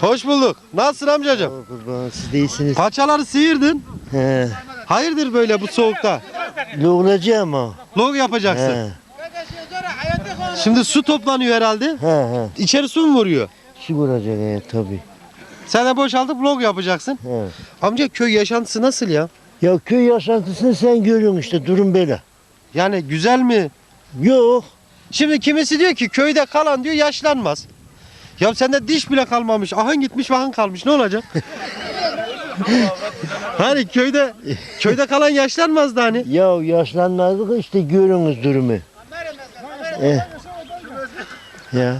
Hoş bulduk. Nasılsın amcacığım? Kurban siz değilsiniz. Paçaları sıyırdın. He. Hayırdır böyle bu soğukta? Loğlacı ama. Log yapacaksın. He. Şimdi su toplanıyor herhalde. He he. İçeri su mu vuruyor? Su vuracak he tabi. Sen de boşaltıp log yapacaksın. He. Amca köy yaşantısı nasıl ya? Ya köy yaşantısını sen görüyorsun işte durum böyle. Yani güzel mi? Yok. Şimdi kimisi diyor ki köyde kalan diyor yaşlanmaz. Ya sende diş bile kalmamış. Ahın gitmiş ahın kalmış. Ne olacak? hani köyde köyde kalan yaşlanmaz da hani. Ya yaşlanmadık işte görüyorsunuz durumu. Eh. Ya.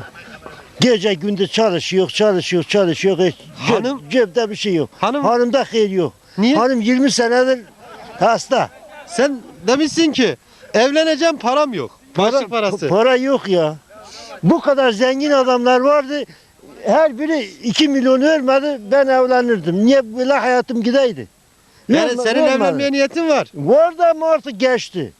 Gece gündüz çalışıyor, çalışıyor, çalışıyor. Hiç cep- Hanım- cepte bir şey yok. Hanım- Hanımda hayır yok. Niye? Hanım 20 senedir hasta. Sen demişsin ki evleneceğim param yok. Başlık parası. Para yok ya. Bu kadar zengin adamlar vardı. Her biri 2 milyon vermedi ben evlenirdim. Niye böyle hayatım gideydi? yani Verme- senin vermedi. evlenmeye niyetin var. Vardı ama artık geçti.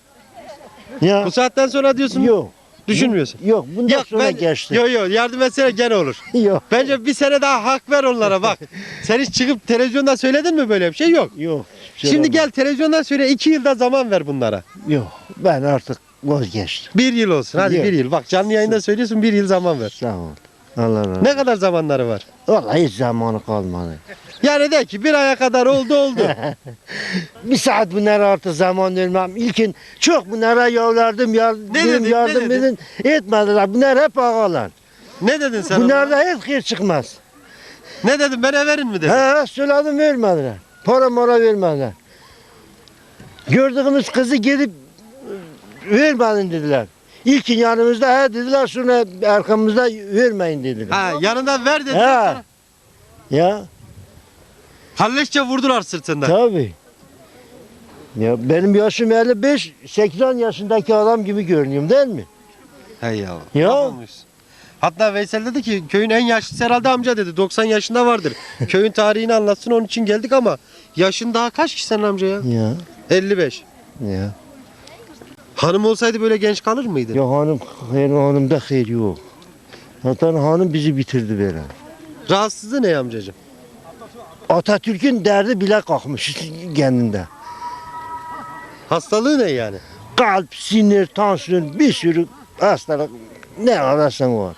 Ya Bu saatten sonra diyorsun yok. düşünmüyorsun. Yok bundan Yok sonra ben geçti. Yok yok yardım etsene gene olur. Yok. Bence bir sene daha hak ver onlara bak. Sen hiç çıkıp televizyonda söyledin mi böyle bir şey? Yok. Yok. Şimdi gel televizyondan söyle iki yılda zaman ver bunlara. Yok. Ben artık vazgeçtim. Bir yıl olsun hadi Yok. bir yıl. Bak canlı yayında söylüyorsun bir yıl zaman ver. Sağ ol. Allah razı olsun. Ne kadar zamanları var? Vallahi hiç zamanı kalmadı. Yani de ki bir aya kadar oldu oldu. Bir saat bunlara artık zaman vermem. İlkin çok bunlara yollardım, yardım, Ne dedin, ne yardım dedin? edin. Etmediler. Bunlar hep ağalar. ne dedin sen? ona? Bunlarda hiç hayır çıkmaz. Ne dedin ben verin mi dedin? He söyledim vermediler. Para mara vermediler. Gördüğümüz kızı gidip vermedin dediler. İlkin yanımızda he dediler sonra arkamızda vermeyin dediler. Ha yanında ver dedin. He. Ya Kalleşçe vurdular sırtından. tabi. Ya benim yaşım 55, 80 yaşındaki adam gibi görünüyorum değil mi? Hey ya. Ya. Hatta Veysel dedi ki köyün en yaşlısı herhalde amca dedi. 90 yaşında vardır. Köyün tarihini anlatsın onun için geldik ama yaşın daha kaç ki senin amca ya? Ya 55. ya. Hanım olsaydı böyle genç kalır mıydı? Ya hanım, hayır hanımda hayır yok. Zaten hanım bizi bitirdi böyle. Rahatsızlığı ne amcacığım? Atatürk'ün derdi bile kalkmış kendinde. Hastalığı ne yani? Kalp, sinir, tansiyon bir sürü hastalık ne ararsan var.